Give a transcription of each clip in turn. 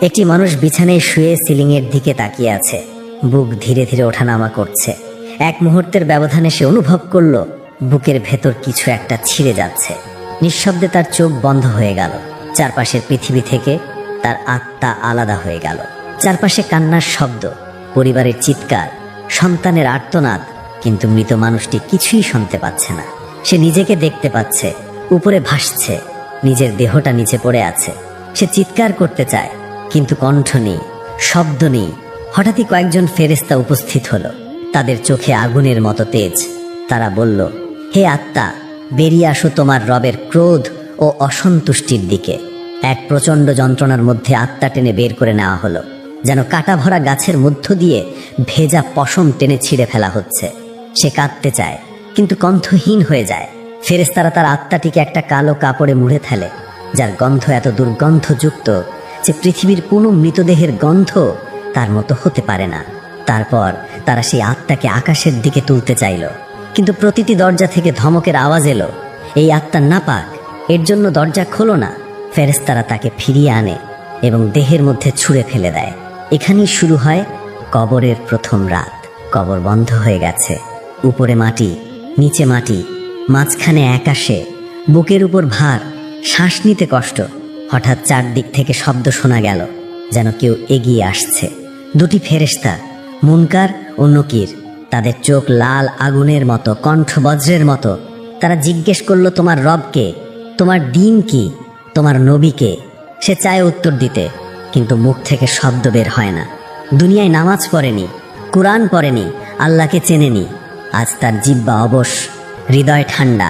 একটি মানুষ বিছানায় শুয়ে সিলিংয়ের দিকে তাকিয়ে আছে। বুক ধীরে ধীরে ওঠানামা করছে। এক মুহূর্তের ব্যবধানে সে অনুভব করল, বুকের ভেতর কিছু একটা ছিঁড়ে যাচ্ছে। নিঃশব্দে তার চোখ বন্ধ হয়ে গেল। চারপাশের পৃথিবী থেকে তার আত্মা আলাদা হয়ে গেল। চারপাশে কান্নার শব্দ, পরিবারের চিৎকার, সন্তানের আর্তনাদ, কিন্তু মৃত মানুষটি কিছুই শুনতে পাচ্ছে না। সে নিজেকে দেখতে পাচ্ছে, উপরে ভাসছে, নিজের দেহটা নিচে পড়ে আছে। সে চিৎকার করতে চায় কিন্তু কণ্ঠ নেই, শব্দ নেই। হঠাৎই কয়েকজন ফেরেস্তা উপস্থিত হলো। তাদের চোখে আগুনের মতো তেজ। তারা বলল, হে আত্মা, বেরিয়ে আসো তোমার রবের ক্রোধ ও অসন্তুষ্টির দিকে। এক প্রচণ্ড যন্ত্রণার মধ্যে আত্মা টেনে বের করে নেওয়া হলো, যেন কাটা ভরা গাছের মধ্য দিয়ে ভেজা পশম টেনে ছিঁড়ে ফেলা হচ্ছে। সে কাঁদতে চায়, কিন্তু কণ্ঠহীন হয়ে যায়। ফেরেস্তারা তার আত্মাটিকে একটা কালো কাপড়ে মুড়ে ফেলে, যার গন্ধ এত দুর্গন্ধযুক্ত যে পৃথিবীর কোনো মৃতদেহের গন্ধ তার মতো হতে পারে না। তারপর তারা সেই আত্মাকে আকাশের দিকে তুলতে চাইল। কিন্তু প্রতিটি দরজা থেকে ধমকের আওয়াজ এলো। এই আত্মা না পাক এর জন্য দরজা খোলো না। ফেরেস্তারা তাকে ফিরিয়ে আনে এবং দেহের মধ্যে ছুঁড়ে ফেলে দেয়। এখানেই শুরু হয় কবরের প্রথম রাত। কবর বন্ধ হয়ে গেছে। উপরে মাটি, নিচে মাটি, মাঝখানে একাশে বুকের উপর ভার, শ্বাস নিতে কষ্ট। হঠাৎ চারদিক থেকে শব্দ শোনা গেল, যেন কেউ এগিয়ে আসছে। দুটি ফেরেস্তা মুনকার ও নকির, তাদের চোখ লাল আগুনের মতো কণ্ঠ বজ্রের মতো। তারা জিজ্ঞেস করল, তোমার রবকে তোমার দিন কি? তোমার নবীকে সে চায় উত্তর দিতে, কিন্তু মুখ থেকে শব্দ বের হয় না। দুনিয়ায় নামাজ পড়েনি, কোরআন পড়েনি, আল্লাহকে চেনেনি। আজ তার জিব্বা অবশ, হৃদয় ঠান্ডা।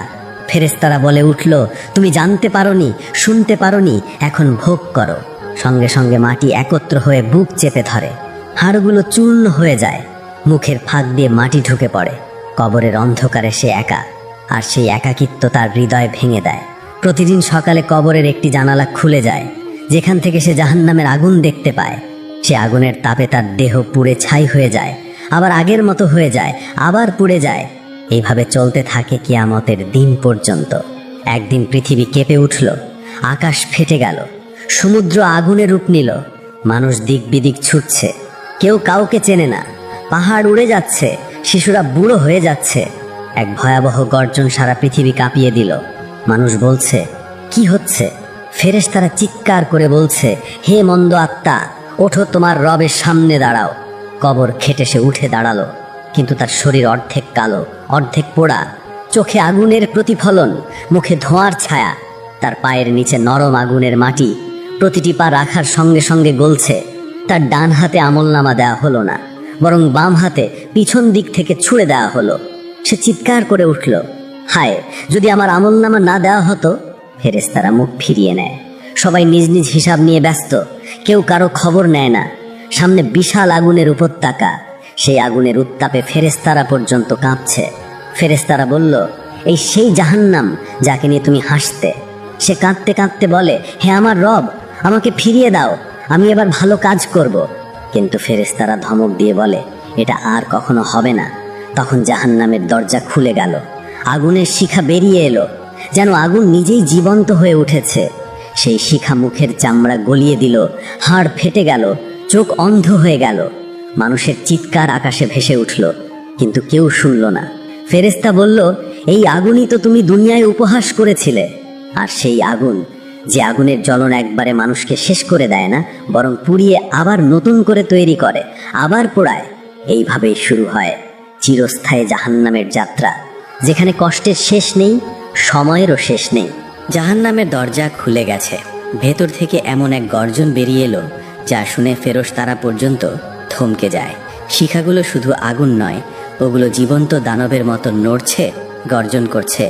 ফেরেস্তারা বলে উঠল, তুমি জানতে পারোনি, শুনতে পারোনি, এখন ভোগ করো। সঙ্গে সঙ্গে মাটি একত্র হয়ে বুক চেপে ধরে। হাড়গুলো চূর্ণ হয়ে যায়। মুখের ফাঁক দিয়ে মাটি ঢুকে পড়ে। কবরের অন্ধকারে সে একা, আর সেই একাকিত্ব তার হৃদয় ভেঙে দেয়। প্রতিদিন সকালে কবরের একটি জানালা খুলে যায়, যেখান থেকে সে জাহান্নামের আগুন দেখতে পায়। সে আগুনের তাপে তার দেহ পুড়ে ছাই হয়ে যায়, আবার আগের মতো হয়ে যায়, আবার পুড়ে যায়। এইভাবে চলতে থাকে কিয়ামতের দিন পর্যন্ত। একদিন পৃথিবী কেঁপে উঠল, আকাশ ফেটে গেল, সমুদ্র আগুনে রূপ নিল, মানুষ দিক বিদিক ছুটছে, কেউ কাউকে চেনে না, পাহাড় উড়ে যাচ্ছে, শিশুরা বুড়ো হয়ে যাচ্ছে। এক ভয়াবহ গর্জন সারা পৃথিবী কাঁপিয়ে দিল। মানুষ বলছে, কি হচ্ছে? ফেরেশ তারা চিৎকার করে বলছে, হে মন্দ আত্মা, ওঠো তোমার রবের সামনে দাঁড়াও। কবর খেটে সে উঠে দাঁড়াল। কিন্তু তার শরীর অর্ধেক কালো, অর্ধেক পোড়া। চোখে আগুনের প্রতিফলন, মুখে ধোঁয়ার ছায়া, তার পায়ের নিচে নরম আগুনের মাটি, প্রতিটি পা রাখার সঙ্গে সঙ্গে গলছে। তার ডান হাতে আমলনামা দেওয়া হলো না, বরং বাম হাতে পিছন দিক থেকে ছুঁড়ে দেওয়া হলো। সে চিৎকার করে উঠল, হায়, যদি আমার আমলনামা না দেওয়া হতো? ফেরেস্তারা মুখ ফিরিয়ে নেয়। সবাই নিজ নিজ হিসাব নিয়ে ব্যস্ত, কেউ কারও খবর নেয় না। সামনে বিশাল আগুনের উপত্যকা সেই আগুনের উত্তাপে ফেরেস্তারা পর্যন্ত কাঁপছে। ফেরেস্তারা বলল, এই সেই জাহান্নাম যাকে নিয়ে তুমি হাসতে। সে কাঁদতে কাঁদতে বলে, হে আমার রব, আমাকে ফিরিয়ে দাও, আমি এবার ভালো কাজ করব। কিন্তু ফেরেস্তারা ধমক দিয়ে বলে, এটা আর কখনো হবে না। তখন জাহান্নামের দরজা খুলে গেল। আগুনের শিখা বেরিয়ে এলো, যেন আগুন নিজেই জীবন্ত হয়ে উঠেছে। সেই শিখা মুখের চামড়া গলিয়ে দিল, হাড় ফেটে গেল, চোখ অন্ধ হয়ে গেল। মানুষের চিৎকার আকাশে ভেসে উঠল, কিন্তু কেউ শুনল না। ফেরেস্তা বলল, এই আগুনই তো তুমি দুনিয়ায় উপহাস করেছিলে। আর সেই আগুন, যে আগুনের জ্বলন একবারে মানুষকে শেষ করে দেয় না, বরং পুড়িয়ে আবার নতুন করে তৈরি করে, আবার পোড়ায়। এইভাবেই শুরু হয় চিরস্থায়ী জাহান্নামের যাত্রা, যেখানে কষ্টের শেষ নেই, সময়েরও শেষ নেই। জাহান্নামের দরজা খুলে গেছে। ভেতর থেকে এমন এক গর্জন বেরিয়ে এলো, যা শুনে ফেরস তারা পর্যন্ত থমকে যায়। শিখাগুলো শুধু আগুন নয়, ওগুলো জীবন্ত দানবের মতো নড়ছে, গর্জন করছে।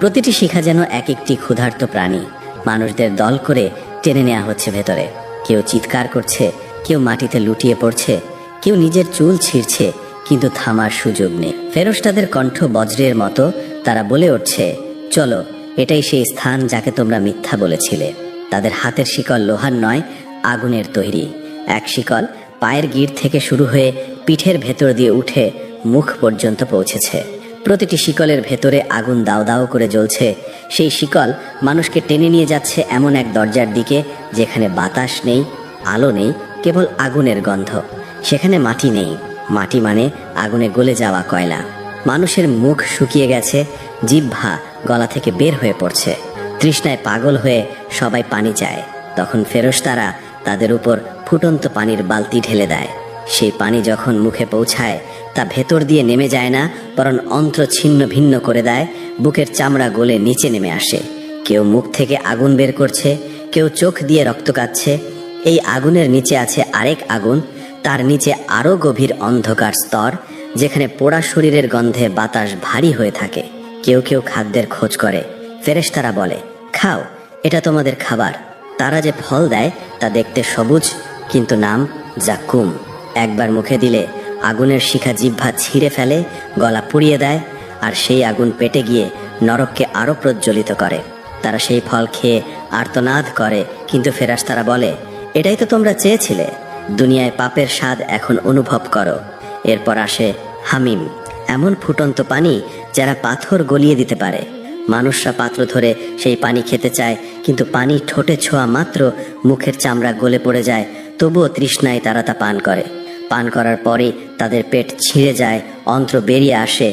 প্রতিটি শিখা যেন এক একটি ক্ষুধার্ত প্রাণী। মানুষদের দল করে টেনে নেওয়া হচ্ছে ভেতরে। কেউ চিৎকার করছে, কেউ মাটিতে লুটিয়ে পড়ছে, কেউ নিজের চুল ছিঁড়ছে, কিন্তু থামার সুযোগ নেই। ফেরস তাদের কণ্ঠ বজ্রের মতো, তারা বলে উঠছে, চলো, এটাই সেই স্থান যাকে তোমরা মিথ্যা বলেছিলে। তাদের হাতের শিকল লোহার নয়, আগুনের তৈরি। এক শিকল পায়ের গির থেকে শুরু হয়ে পিঠের ভেতর দিয়ে উঠে মুখ পর্যন্ত পৌঁছেছে। প্রতিটি শিকলের ভেতরে আগুন দাও দাও করে জ্বলছে। সেই শিকল মানুষকে টেনে নিয়ে যাচ্ছে এমন এক দরজার দিকে যেখানে বাতাস নেই, আলো নেই, কেবল আগুনের গন্ধ। সেখানে মাটি নেই। মাটি মানে আগুনে গলে যাওয়া কয়লা। মানুষের মুখ শুকিয়ে গেছে, জিহ্বা গলা থেকে বের হয়ে পড়ছে। তৃষ্ণায় পাগল হয়ে সবাই পানি চায়। তখন ফেরশতারা তাদের উপর ফুটন্ত পানির বালতি ঢেলে দেয়। সেই পানি যখন মুখে পৌঁছায়, তা ভেতর দিয়ে নেমে যায় না, বরং অন্ত্র ছিন্ন ভিন্ন করে দেয়, বুকের চামড়া গলে নিচে নেমে আসে। কেউ মুখ থেকে আগুন বের করছে, কেউ চোখ দিয়ে রক্ত কাচ্ছে এই আগুনের নিচে আছে আরেক আগুন, তার নিচে আরও গভীর অন্ধকার স্তর, যেখানে পোড়া শরীরের গন্ধে বাতাস ভারী হয়ে থাকে। কেউ কেউ খাদ্যের খোঁজ করে। ফেরেশতারা বলে, খাও, এটা তোমাদের খাবার। তারা যে ফল দেয়, তা দেখতে সবুজ কিন্তু নাম জাকুম। একবার মুখে দিলে আগুনের শিখা জিহ্বা ছিঁড়ে ফেলে, গলা পুড়িয়ে দেয়, আর সেই আগুন পেটে গিয়ে নরককে আরও প্রজ্বলিত করে। তারা সেই ফল খেয়ে আর্তনাদ করে, কিন্তু ফেরাশতারা বলে, এটাই তো তোমরা চেয়েছিলে। দুনিয়ায় পাপের স্বাদ এখন অনুভব করো। এরপর আসে হামিম, এমন ফুটন্ত পানি যারা পাথর গলিয়ে দিতে পারে। মানুষরা পাত্র ধরে সেই পানি খেতে চায়, কিন্তু পানি ঠোঁটে ছোঁয়া মাত্র মুখের চামড়া গলে পড়ে যায়, তবুও তৃষ্ণায় তারা তা পান করে। পান করার পরে তাদের পেট ছিঁড়ে যায়, অন্ত্র বেরিয়ে আসে,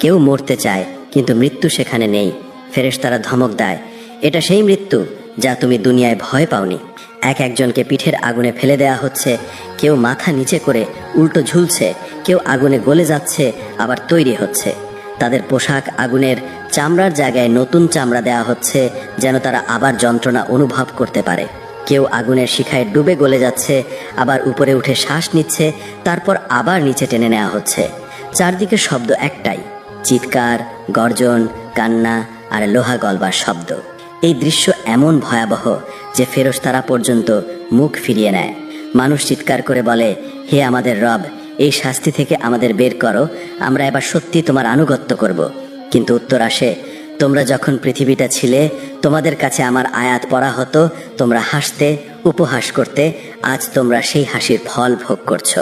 কেউ মরতে চায়, কিন্তু মৃত্যু সেখানে নেই। ফেরেশতারা ধমক দেয়, এটা সেই মৃত্যু যা তুমি দুনিয়ায় ভয় পাওনি। এক একজনকে পিঠের আগুনে ফেলে দেয়া হচ্ছে, কেউ মাথা নিচে করে উল্টো ঝুলছে, কেউ আগুনে গলে যাচ্ছে, আবার তৈরি হচ্ছে। তাদের পোশাক আগুনের চামড়ার জায়গায় নতুন চামড়া দেওয়া হচ্ছে যেন তারা আবার যন্ত্রণা অনুভব করতে পারে। কেউ আগুনের শিখায় ডুবে গলে যাচ্ছে, আবার উপরে উঠে শ্বাস নিচ্ছে, তারপর আবার নিচে টেনে নেওয়া হচ্ছে। চারদিকে শব্দ একটাই, চিৎকার, গর্জন, কান্না আর লোহা গলবার শব্দ। এই দৃশ্য এমন ভয়াবহ যে ফেরশতারা পর্যন্ত মুখ ফিরিয়ে নেয়। মানুষ চিৎকার করে বলে, হে আমাদের রব এই শাস্তি থেকে আমাদের বের করো। আমরা এবার সত্যি তোমার আনুগত্য করব। কিন্তু উত্তর আসে, তোমরা যখন পৃথিবীটা ছিলে, তোমাদের কাছে আমার আয়াত পড়া হতো, তোমরা হাসতে, উপহাস করতে, আজ তোমরা সেই হাসির ফল ভোগ করছ।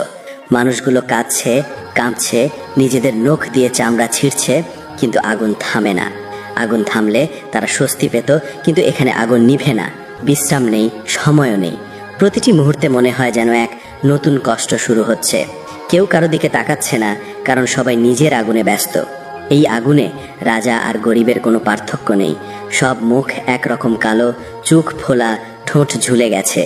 মানুষগুলো কাঁদছে, কাঁপছে, নিজেদের নখ দিয়ে চামড়া ছিঁড়ছে, কিন্তু আগুন থামে না। আগুন থামলে তারা স্বস্তি পেত, কিন্তু এখানে আগুন নিভে না। বিশ্রাম নেই, সময়ও নেই। প্রতিটি মুহূর্তে মনে হয় যেন এক নতুন কষ্ট শুরু হচ্ছে। কেউ কারও দিকে তাকাচ্ছে না, কারণ সবাই নিজের আগুনে ব্যস্ত। এই আগুনে রাজা আর গরিবের কোনো পার্থক্য নেই। সব মুখ একরকম কালো, চোখ ফোলা, ঠোঁট ঝুলে গেছে।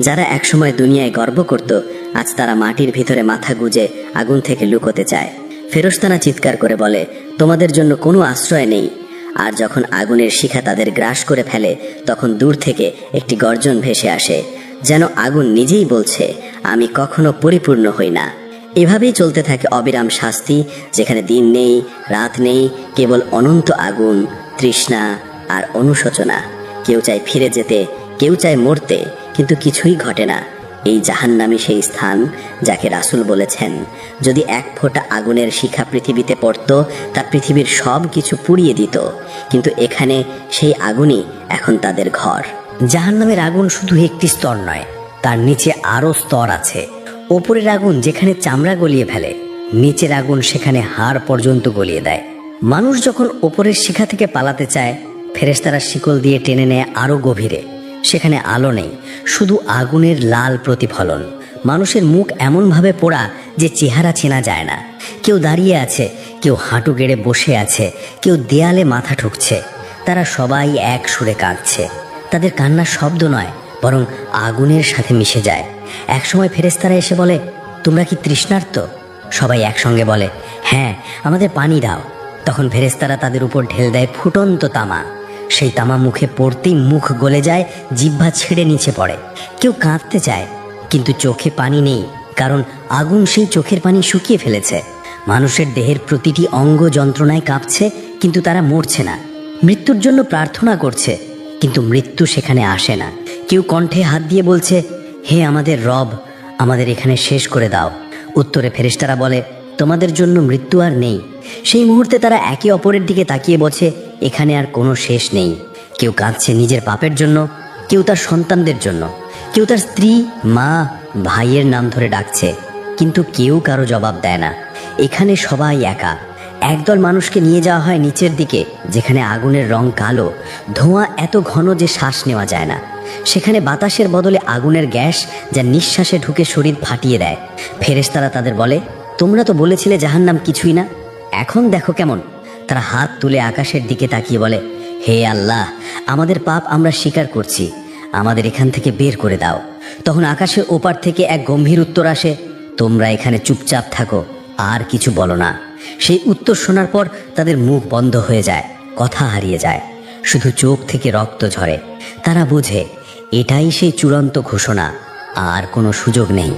যারা একসময় দুনিয়ায় গর্ব করত, আজ তারা মাটির ভিতরে মাথা গুজে আগুন থেকে লুকোতে চায়। ফেরস্তানা চিৎকার করে বলে, তোমাদের জন্য কোনো আশ্রয় নেই। আর যখন আগুনের শিখা তাদের গ্রাস করে ফেলে, তখন দূর থেকে একটি গর্জন ভেসে আসে, যেন আগুন নিজেই বলছে, আমি কখনো পরিপূর্ণ হই না। এভাবেই চলতে থাকে অবিরাম শাস্তি, যেখানে দিন নেই, রাত নেই, কেবল অনন্ত আগুন, তৃষ্ণা আর অনুশোচনা। কেউ চায় ফিরে যেতে, কেউ চায় মরতে, কিন্তু কিছুই ঘটে না। এই জাহান্নামি সেই স্থান যাকে রাসুল বলেছেন, যদি এক ফোঁটা আগুনের শিখা পৃথিবীতে পড়ত, তা পৃথিবীর সব কিছু পুড়িয়ে দিত। কিন্তু এখানে সেই আগুনই এখন তাদের ঘর। জাহান্নামের আগুন শুধু একটি স্তর নয়, তার নিচে আরও স্তর আছে। ওপরের আগুন যেখানে চামড়া গলিয়ে ফেলে, নিচের আগুন সেখানে হাড় পর্যন্ত গলিয়ে দেয়। মানুষ যখন ওপরের শিখা থেকে পালাতে চায়, ফেরেশতারা শিকল দিয়ে টেনে নেয় আরও গভীরে। সেখানে আলো নেই, শুধু আগুনের লাল প্রতিফলন। মানুষের মুখ এমনভাবে পোড়া যে চেহারা চেনা যায় না। কেউ দাঁড়িয়ে আছে, কেউ হাঁটু গেড়ে বসে আছে, কেউ দেয়ালে মাথা ঠুকছে। তারা সবাই এক সুরে কাঁদছে। তাদের কান্নার শব্দ নয়, বরং আগুনের সাথে মিশে যায়। একসময় ফেরেস্তারা এসে বলে, তোমরা কি তৃষ্ণার্ত? সবাই একসঙ্গে বলে হ্যাঁ আমাদের পানি দাও। তখন ফেরেস্তারা তাদের উপর ঢেল দেয় ফুটন্ত তামা। সেই তামা মুখে পড়তেই মুখ গলে যায়, জিহ্বা ছেড়ে নিচে পড়ে। কেউ কাঁদতে চায়, কিন্তু চোখে পানি নেই, কারণ আগুন সেই চোখের পানি শুকিয়ে ফেলেছে। মানুষের দেহের প্রতিটি অঙ্গ যন্ত্রণায় কাঁপছে, কিন্তু তারা মরছে না। মৃত্যুর জন্য প্রার্থনা করছে, কিন্তু মৃত্যু সেখানে আসে না। কেউ কণ্ঠে হাত দিয়ে বলছে হে আমাদের রব, আমাদের এখানে শেষ করে দাও। উত্তরে ফেরেশতারা বলে, তোমাদের জন্য মৃত্যু আর নেই। সেই মুহূর্তে তারা একে অপরের দিকে তাকিয়ে বলছে, এখানে আর কোনো শেষ নেই। কেউ কাঁদছে নিজের পাপের জন্য, কেউ তার সন্তানদের জন্য। কেউ তার স্ত্রী, মা, ভাইয়ের নাম ধরে ডাকছে, কিন্তু কেউ কারও জবাব দেয় না। এখানে সবাই একা। একদল মানুষকে নিয়ে যাওয়া হয় নিচের দিকে, যেখানে আগুনের রং কালো। ধোঁয়া এত ঘন যে শ্বাস নেওয়া যায় না। সেখানে বাতাসের বদলে আগুনের গ্যাস যা নিঃশ্বাসে ঢুকে শরীর ফাটিয়ে দেয়। ফেরেশতারা তাদের বলে, তোমরা তো বলেছিলে জাহান্নাম কিছুই না। এখন দেখো কেমন। তারা হাত তুলে আকাশের দিকে তাকিয়ে বলে, হে আল্লাহ, আমাদের পাপ আমরা স্বীকার করছি। আমাদের এখান থেকে বের করে দাও। তখন আকাশের ওপার থেকে এক গম্ভীর উত্তর আসে, তোমরা এখানে চুপচাপ থাকো, আর কিছু বলো না। সেই উত্তর শোনার পর তাদের মুখ বন্ধ হয়ে যায়, কথা হারিয়ে যায়। শুধু চোখ থেকে রক্ত ঝরে। তারা বোঝে এটাই সেই চূড়ান্ত ঘোষণা, আর কোনো সুযোগ নেই।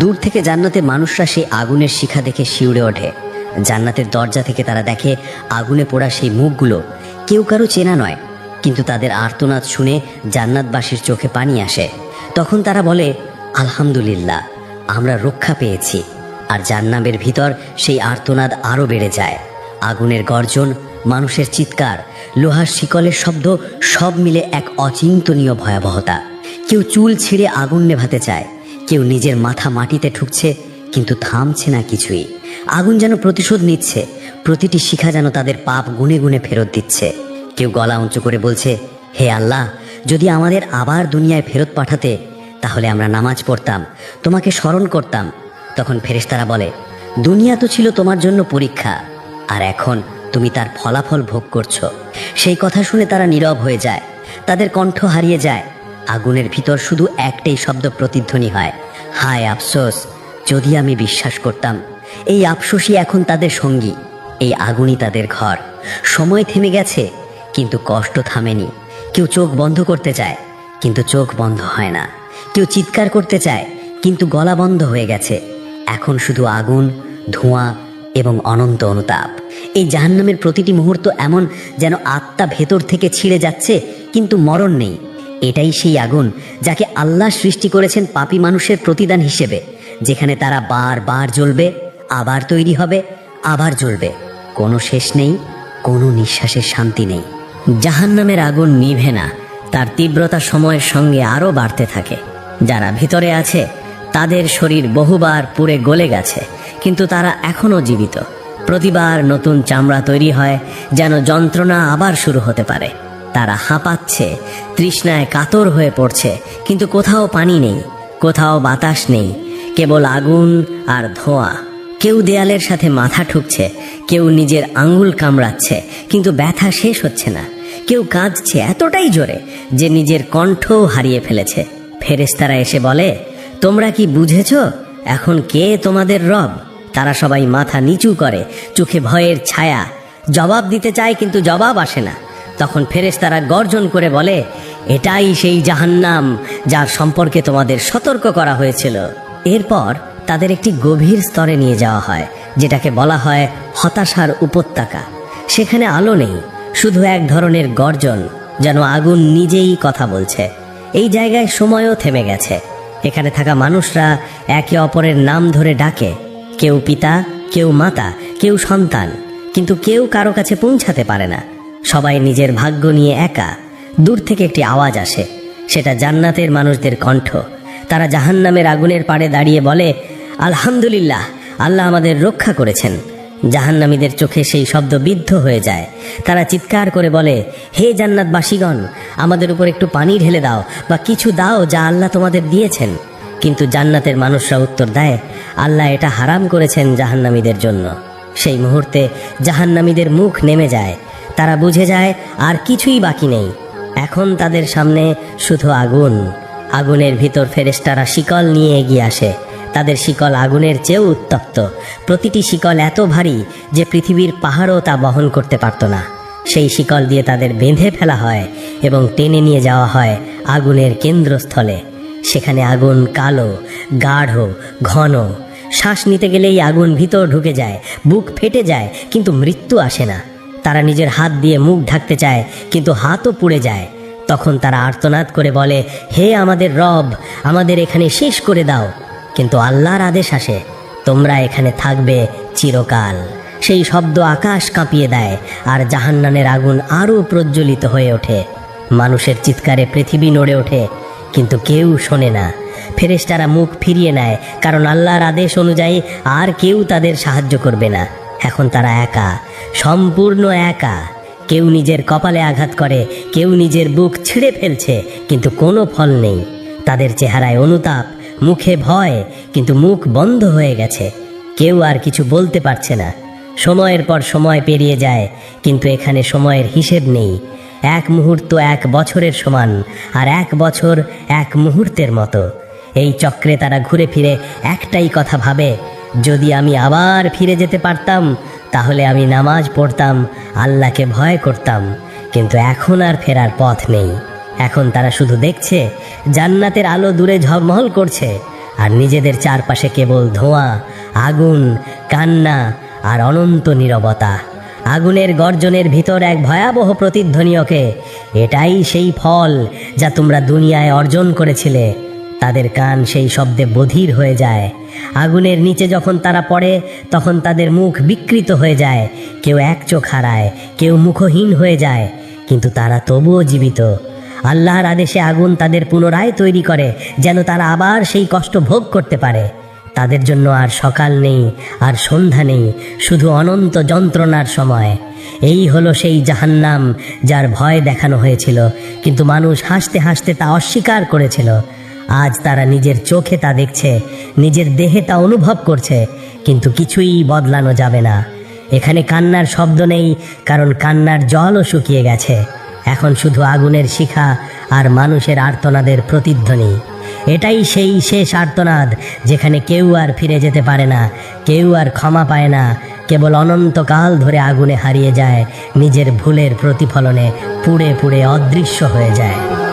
দূর থেকে জান্নাতের মানুষরা সেই আগুনের শিখা দেখে শিউরে ওঠে। জান্নাতের দরজা থেকে তারা দেখে আগুনে পোড়া সেই মুখগুলো কেউ কারও চেনা নয়, কিন্তু তাদের আর্তনাদ শুনে জান্নাতবাসীর চোখে পানি আসে। তখন তারা বলে, আলহামদুলিল্লাহ, আমরা রক্ষা পেয়েছি, আর জান্নামের ভিতর সেই আর্তনাদ আরও বেড়ে যায়। আগুনের গর্জন, মানুষের চিৎকার লোহার শিকলের শব্দ সব মিলে এক অচিন্তনীয় ভয়াবহতা। কেউ চুল ছিঁড়ে আগুন নেভাতে চায়, কেউ নিজের মাথা মাটিতে ঠুকছে, কিন্তু থামছে না কিছুই। আগুন যেন প্রতিশোধ নিচ্ছে, প্রতিটি শিখা যেন তাদের পাপ গুনে গুনে ফেরত দিচ্ছে। কেউ গলা উঁচু করে বলছে, হে আল্লাহ, যদি আমাদের আবার দুনিয়ায় ফেরত পাঠাতে, তাহলে আমরা নামাজ পড়তাম, তোমাকে স্মরণ করতাম। তখন ফেরেশতারা বলে, দুনিয়া তো ছিল তোমার জন্য পরীক্ষা, আর এখন তুমি তার ফলাফল ভোগ করছ। সেই কথা শুনে তারা নীরব হয়ে যায়। তাদের কণ্ঠ হারিয়ে যায়। আগুনের ভিতর শুধু একটাই শব্দ প্রতিধ্বনি হয়। হায় আফসোস, যদি আমি বিশ্বাস করতাম, এই আফসোসই এখন তাদের সঙ্গী, এই আগুনই তাদের ঘর। সময় থেমে গেছে, কিন্তু কষ্ট থামেনি। কেউ চোখ বন্ধ করতে চায়, কিন্তু চোখ বন্ধ হয় না। কেউ চিৎকার করতে চায়, কিন্তু গলা বন্ধ হয়ে গেছে। এখন শুধু আগুন, ধোঁয়া এবং অনন্ত অনুতাপ। এই জাহান্নামের প্রতিটি মুহূর্ত এমন যেন আত্মা ভেতর থেকে ছিঁড়ে যাচ্ছে, কিন্তু মরণ নেই। এটাই সেই আগুন যাকে আল্লাহ সৃষ্টি করেছেন পাপী মানুষের প্রতিদান হিসেবে, যেখানে তারা বার বার জ্বলবে, আবার তৈরি হবে, আবার জ্বলবে। কোনো শেষ নেই, কোনো নিঃশ্বাসের শান্তি নেই। জাহান্নামের আগুন নিভে না, তার তীব্রতা সময়ের সঙ্গে আরও বাড়তে থাকে। যারা ভিতরে আছে, তাদের শরীর বহুবার পুড়ে গলে গেছে, কিন্তু তারা এখনও জীবিত। প্রতিবার নতুন চামড়া তৈরি হয়, যেন যন্ত্রণা আবার শুরু হতে পারে। তারা হাঁপাচ্ছে, তৃষ্ণায় কাতর হয়ে পড়ছে, কিন্তু কোথাও পানি নেই, কোথাও বাতাস নেই, কেবল আগুন আর ধোঁয়া। কেউ দেয়ালের সাথে মাথা ঠুকছে, কেউ নিজের আঙ্গুল কামড়াচ্ছে, কিন্তু ব্যথা শেষ হচ্ছে না। কেউ কাঁদছে এতটাই জোরে যে নিজের কণ্ঠও হারিয়ে ফেলেছে। ফেরেস্তারা এসে বলে, তোমরা কি বুঝেছ? এখন কে তোমাদের রব? তারা সবাই মাথা নিচু করে, চোখে ভয়ের ছায়া। জবাব দিতে চায় কিন্তু জবাব আসে না। তখন ফেরেশতারা গর্জন করে বলে, এটাই সেই জাহান্নাম যার সম্পর্কে তোমাদের সতর্ক করা হয়েছিল। এরপর তাদের একটি গভীর স্তরে নিয়ে যাওয়া হয়, যেটাকে বলা হয় হতাশার উপত্যকা। সেখানে আলো নেই, শুধু এক ধরনের গর্জন, যেন আগুন নিজেই কথা বলছে। এই জায়গায় সময়ও থেমে গেছে। এখানে থাকা মানুষরা একে অপরের নাম ধরে ডাকে। কেউ পিতা, কেউ মাতা, কেউ সন্তান, কিন্তু কেউ কারও কাছে পৌঁছাতে পারে না। সবাই নিজের ভাগ্য নিয়ে একা। দূর থেকে একটি আওয়াজ আসে। সেটা জান্নাতের মানুষদের কণ্ঠ। তারা জাহান্নামের আগুনের পাড়ে দাঁড়িয়ে বলে, আলহামদুলিল্লাহ, আল্লাহ আমাদের রক্ষা করেছেন। জাহান্নামীদের চোখে সেই শব্দ বিদ্ধ হয়ে যায়। তারা চিৎকার করে বলে, হে জান্নাতবাসীগণ, আমাদের উপর একটু পানি ঢেলে দাও বা কিছু দাও যা আল্লাহ তোমাদের দিয়েছেন। কিন্তু জান্নাতের মানুষরা উত্তর দেয়, আল্লাহ এটা হারাম করেছেন জাহান্নামীদের জন্য। সেই মুহূর্তে জাহান্নামীদের মুখ নেমে যায়। তারা বুঝে যায়, আর কিছুই বাকি নেই। এখন তাদের সামনে শুধু আগুন। আগুনের ভিতর ফেরেস্তারা শিকল নিয়ে এগিয়ে আসে। তাদের শিকল আগুনের চেয়েও উত্তপ্ত। প্রতিটি শিকল এত ভারী যে পৃথিবীর পাহাড়ও তা বহন করতে পারত না। সেই শিকল দিয়ে তাদের বেঁধে ফেলা হয় এবং টেনে নিয়ে যাওয়া হয় আগুনের কেন্দ্রস্থলে। সেখানে আগুন কালো, গাঢ়, ঘন। শ্বাস নিতে গেলেই আগুন ভিতর ঢুকে যায়, বুক ফেটে যায়, কিন্তু মৃত্যু আসে না। তারা নিজের হাত দিয়ে মুখ ঢাকতে চায়, কিন্তু হাতও পুড়ে যায়। তখন তারা আর্তনাদ করে বলে, হে আমাদের রব, আমাদের এখানে শেষ করে দাও। কিন্তু আল্লাহর আদেশ আসে, তোমরা এখানে থাকবে চিরকাল। সেই শব্দ আকাশ কাঁপিয়ে দেয়, আর জাহান্নানের আগুন আরও প্রজ্বলিত হয়ে ওঠে। মানুষের চিৎকারে পৃথিবী নড়ে ওঠে কিন্তু কেউ শোনে না। ফেরেশতারা মুখ ফিরিয়ে নেয়, কারণ আল্লাহর আদেশ অনুযায়ী আর কেউ তাদের সাহায্য করবে না। এখন তারা একা, সম্পূর্ণ একা। কেউ নিজের কপালে আঘাত করে, কেউ নিজের বুক ছিঁড়ে ফেলছে, কিন্তু কোনো ফল নেই। তাদের চেহারায় অনুতাপ, মুখে ভয়, কিন্তু মুখ বন্ধ হয়ে গেছে। কেউ আর কিছু বলতে পারছে না। সময়ের পর সময় পেরিয়ে যায়, কিন্তু এখানে সময়ের হিসেব নেই। এক মুহূর্ত এক বছরের সমান, আর এক বছর এক মুহূর্তের মতো। এই চক্রে তারা ঘুরে ফিরে একটাই কথা ভাবে, যদি আমি আবার ফিরে যেতে পারতাম, তাহলে আমি নামাজ পড়তাম, আল্লাহকে ভয় করতাম, কিন্তু এখন আর ফেরার পথ নেই। এখন তারা শুধু দেখছে, জান্নাতের আলো দূরে ঝলমল করছে, আর নিজেদের চারপাশে কেবল ধোঁয়া, আগুন, কান্না, আর অনন্ত নীরবতা। আগুনের গর্জনের ভিতর এক ভয়াবহ প্রতিধ্বনি ওকে এটাই সেই ফল যা তোমরা দুনিয়ায় অর্জন করেছিলে। তাদের কান সেই শব্দে বধির হয়ে যায়। আগুনের নিচে যখন তারা পড়ে, তখন তাদের মুখ বিকৃত হয়ে যায়। কেউ এক চোখ হারায়, কেউ মুখহীন হয়ে যায়, কিন্তু তারা তবুও জীবিত। আল্লাহর আদেশে আগুন তাদের পুনরায় তৈরি করে, যেন তারা আবার সেই কষ্ট ভোগ করতে পারে। তাদের জন্য আর সকাল নেই, আর সন্ধ্যা নেই, শুধু অনন্ত যন্ত্রণার সময়। এই হলো সেই জাহান্নাম যার ভয় দেখানো হয়েছিল, কিন্তু মানুষ হাসতে হাসতে তা অস্বীকার করেছিল। আজ তারা নিজের চোখে তা দেখছে, নিজের দেহে তা অনুভব করছে, কিন্তু কিছুই বদলানো যাবে না। এখানে কান্নার শব্দ নেই, কারণ কান্নার জলও শুকিয়ে গেছে। এখন শুধু আগুনের শিখা আর মানুষের আর্তনাদের প্রতিধ্বনি। এটাই সেই শেষ আর্তনাদ, যেখানে কেউ আর ফিরে যেতে পারে না, কেউ আর ক্ষমা পায় না, কেবল অনন্তকাল ধরে আগুনে হারিয়ে যায়, নিজের ভুলের প্রতিফলনে পুড়ে পুড়ে অদৃশ্য হয়ে যায়।